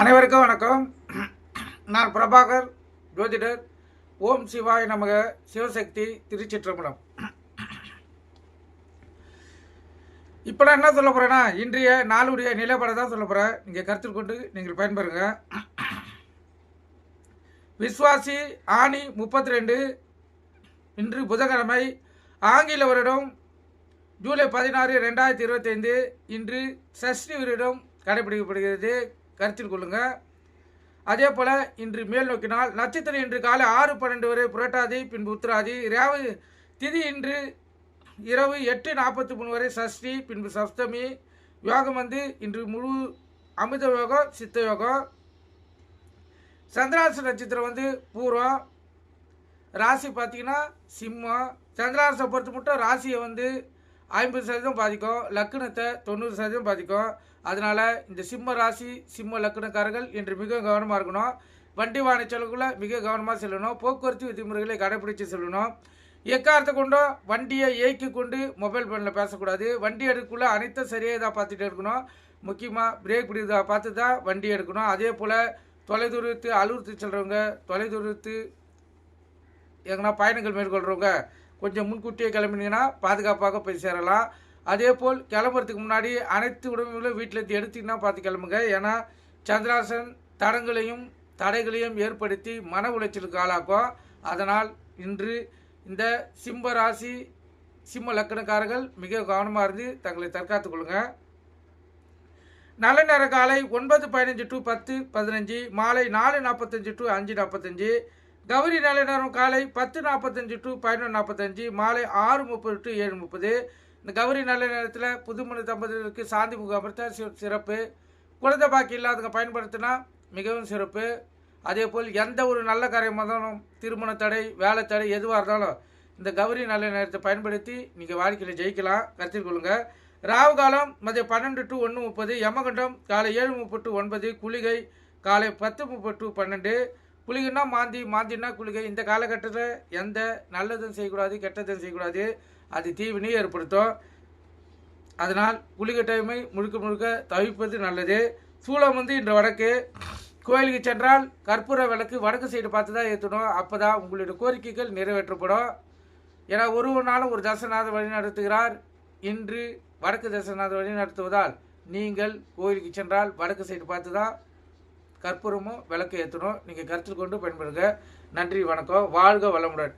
அனைவருக்கும் வணக்கம். நான் பிரபாகர் ஜோதிடர் ஓம் சிவாய நமக சிவசக்தி திருச்சிற்றம்பலம். இப்போ நான் என்ன சொல்ல போகிறேன்னா இன்றைய நாளுடைய நிலைப்பட தான் சொல்ல போகிறேன் நீங்கள் கருத்தில் கொண்டு நீங்கள் பயன்பெறுங்க. விஸ்வாசி ஆணி முப்பத்தி ரெண்டு இன்று புதன்கிழமை ஆங்கில வருடம் ஜூலை பதினாறு ரெண்டாயிரத்தி இருபத்தைந்து. இன்று சஷ்டி வருடம் கடைபிடிக்கப்படுகிறது. கருத்தில் கொள்ளுங்க. அதே போல் இன்று மேல் நோக்கினால் நட்சத்திரம் இன்று காலை ஆறு பன்னெண்டு வரை புரட்டாதி பின்பு உத்திராதி இரவு திதி இன்று இரவு எட்டு நாற்பத்தி மூணு வரை சஷ்டி பின்பு சப்தமி யோகம் வந்து இன்று முழு அமிர்த யோகம் சித்த யோகம். சந்திராச நட்சத்திரம் வந்து பூர்வம் ராசி பார்த்தீங்கன்னா சிம்மம். சந்திராசை பொறுத்து மட்டும் ராசியை வந்து ஐம்பது சதவீதம் பாதிக்கும் லக்னத்தை தொண்ணூறு சதவீதம் பாதிக்கும். அதனால் இந்த சிம்ம ராசி சிம்ம லக்னக்காரர்கள் இன்று மிக கவனமாக இருக்கணும். வண்டி வாகன செலவுக்குள்ள மிக கவனமாக செல்லணும். போக்குவரத்து விதிமுறைகளை கடைபிடித்து செல்லணும். எக்காரத்தை கொண்டும் வண்டியை இயக்கி கொண்டு மொபைல் ஃபோனில் பேசக்கூடாது. வண்டி எடுக்கக்குள்ள அனைத்தும் சரியாக இதாக பார்த்துட்டு இருக்கணும். முக்கியமாக பிரேக் பிடிக்கிறதா பார்த்து தான் வண்டி எடுக்கணும். அதே போல் தொலைதூரத்து அலுவலத்து செல்கிறவங்க தொலைதூரத்து எங்கன்னா பயணங்கள் மேற்கொள்கிறவங்க கொஞ்சம் முன்கூட்டியே கிளம்பினீங்கன்னா பாதுகாப்பாக போய் சேரலாம். அதே போல் கிளம்புறதுக்கு முன்னாடி அனைத்து உடம்புகளும் வீட்டில் எடுத்தீங்கன்னா பார்த்து கிளம்புங்க. ஏன்னா சந்திராசன் தடங்களையும் தடைகளையும் ஏற்படுத்தி மன உளைச்சலுக்கு ஆளாக்கும். அதனால் இன்று இந்த சிம்ம ராசி சிம்ம லக்கணக்காரர்கள் மிக கவனமாக இருந்து தங்களை தற்காத்துக் கொள்ளுங்க. நல்ல நேர காலை ஒன்பது பதினஞ்சு டு பத்து பதினஞ்சு மாலை நாலு நாற்பத்தஞ்சு டு அஞ்சு நாற்பத்தஞ்சு. கௌரி நல்ல நேரம் காலை பத்து நாற்பத்தஞ்சு டு பதினொன்று நாற்பத்தஞ்சு மாலை ஆறு முப்பது டு ஏழு முப்பது. இந்த கௌரி நல்ல நேரத்தில் புதுமண தம்பதிகளுக்கு சாந்தி முகாமத்தை சிறப்பு. குழந்தை பாக்கி இல்லாதவங்க பயன்படுத்தினா மிகவும் சிறப்பு. அதே போல் எந்த ஒரு நல்ல காரியம் இருந்தாலும் திருமண தடை வேலை தடை எதுவாக இருந்தாலும் இந்த கௌரி நல்ல நேரத்தை பயன்படுத்தி நீங்கள் வாழ்க்கையில் ஜெயிக்கலாம். கருத்தில் கொள்ளுங்கள் ராவு காலம் மதியம் பன்னெண்டு டு ஒன்று முப்பது யமகண்டம் காலை ஏழு முப்பது டு ஒன்பது குளிகை காலை பத்து முப்பது டு பன்னெண்டு. குளிகைன்னா மாந்தி மாந்தின்னா குளிகை. இந்த காலகட்டத்தில் எந்த நல்லதும் செய்யக்கூடாது கெட்டதும் செய்யக்கூடாது. அது தீவினையும் ஏற்படுத்தும். அதனால் குளிகை டைமை முழுக்க முழுக்க தவிர்ப்பது நல்லது. சூளம் வந்து இன்று வடக்கு. கோயிலுக்கு சென்றால் கற்பூர விளக்கு வடக்கு சைடு பார்த்து தான் ஏற்றணும் அப்போ தான் உங்களுடைய கோரிக்கைகள் நிறைவேற்றப்படும். ஏன்னா ஒரு ஒரு நாளும் ஒரு தசநாதர் வழி நடத்துகிறார். இன்று வடக்கு தசநாதர் வழி நடத்துவதால் நீங்கள் கோயிலுக்கு சென்றால் வடக்கு சைடு பார்த்து தான் கற்பூரமும் விளக்கு ஏற்றணும் நீங்கள் கருத்தில் கொண்டு பயன்படுங்க. நன்றி வணக்கம். வாழ்க வளமுடன்.